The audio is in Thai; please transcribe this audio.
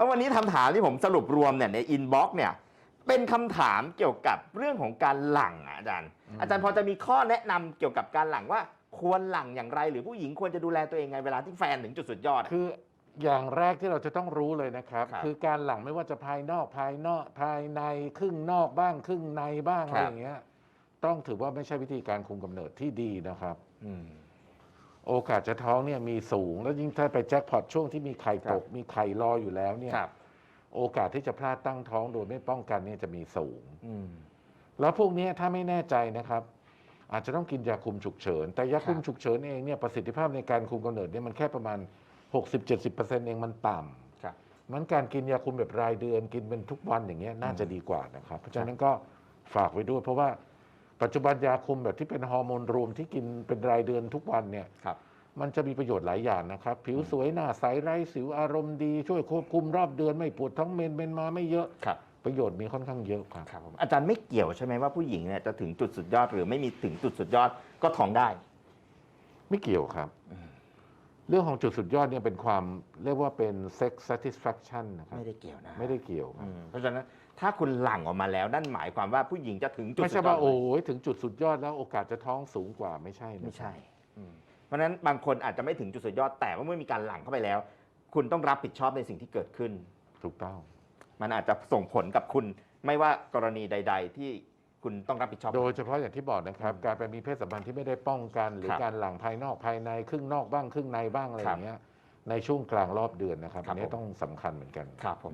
แล้ววันนี้คำถามที่ผมสรุปรวมเนี่ยในอินบ็อกซ์เนี่ยเป็นคำถามเกี่ยวกับเรื่องของการหลั่งอะอาจารย์อืมอาจารย์พอจะมีข้อแนะนำเกี่ยวกับการหลั่งว่าควรหลั่งอย่างไรหรือผู้หญิงควรจะดูแลตัวเองไงเวลาที่แฟนถึงจุดสุดยอดอะ คืออย่างแรกที่เราจะต้องรู้เลยนะครับ ครับคือการหลังไม่ว่าจะภายนอกภายนอกภายในครึ่งนอกบ้าง ครึ่งในบ้างคอะรับ ไรอย่างเงี้ยต้องถือว่าไม่ใช่วิธีการคุมกำเนิดที่ดีนะครับอืม โอกาสจะท้องเนี่ยมีสูง แล้วยิ่งถ้าไปแจ็คพอตช่วงที่มีไข่ครัตบกมีไข่รออยู่แล้วเนี่ยครับโอกาสที่จะพลาดตั้งท้องโดยไม่ป้องกันเนี่ยจะมีสูง อืม แล้วพวกเนี้ยถ้าไม่แน่ใจนะครับ อาจจะต้องกินยาคุมฉุกเฉิน แต่ยาคุมครับ ฉุกเฉินเองเนี่ยประสิทธิภาพในการคุมกำเนิดเนี่ยมันแค่ประมาณ 60-70%เองมันต่ำ ครับ มันการกินยาคุมแบบรายเดือนกินเป็นทุกวันอย่างเงี้ยน่าจะดีกว่านะครับ เพราะฉะนั้นก็ฝากไว้ด้วย เพราะว่า ปัจจุบันยาคุมแบบที่เป็นฮอร์โมนรวมที่กินเป็นรายเดือนทุกวันเนี่ยครับ มันจะมีประโยชน์หลายอย่างนะครับ ผิวสวยหน้าใสไร้สิวอารมณ์ดีช่วยควบคุมรอบเดือนไม่ปวดท้องเมนเป็นมาไม่เยอะ ครับ ประโยชน์มีค่อนข้างเยอะครับ ครับผมอาจารย์ไม่เกี่ยวใช่ไหมว่าผู้หญิงเนี่ยจะถึงจุดสุดยอดหรือไม่มีถึงจุดสุดยอดก็ท้องได้ ไม่เกี่ยวครับ อืม เรื่องของจุดสุดยอดเนี่ยเป็นความเรียกว่าเป็น sex satisfaction นะครับไม่ได้เกี่ยวนะไม่ได้เกี่ยวครับอืมเพราะฉะนั้นถ้าคุณหลั่งออกมาแล้วนั่นหมายความว่าผู้หญิงจะถึงจุดไม่สุใช่ดยอว่าดโอ้ยถึงจุดสุดยอดแล้วโอกาสจะท้องสูงกว่าไม่ใช่นะไม่ใช่ อืมเพราะฉะนั้นบางคนอาจจะไม่ถึงจุดสุดยอดแต่ว่าเมื่อมีการหลั่งเข้าไปแล้ว คุณต้องรับผิดชอบในสิ่งที่เกิดขึ้น ถูกต้อง มันอาจจะส่งผลกับคุณไม่ว่ากรณีใด ๆ ที่ คุณต้องรับผิดชอบ โดยเฉพาะอย่างที่บอกนะครับอืมการไปมีเพศสัมพันธ์ที่ไม่ได้ป้องกัน หรือครับการหลั่งภายนอกภายในครึ่งนอกบ้างครึ่งในบ้างอะไรคอรับย่างเงี้ยในช่วงกลางรอบเดือนนะครับครัอับนนี้ผมต้องสำคัญเหมือนกันครับผม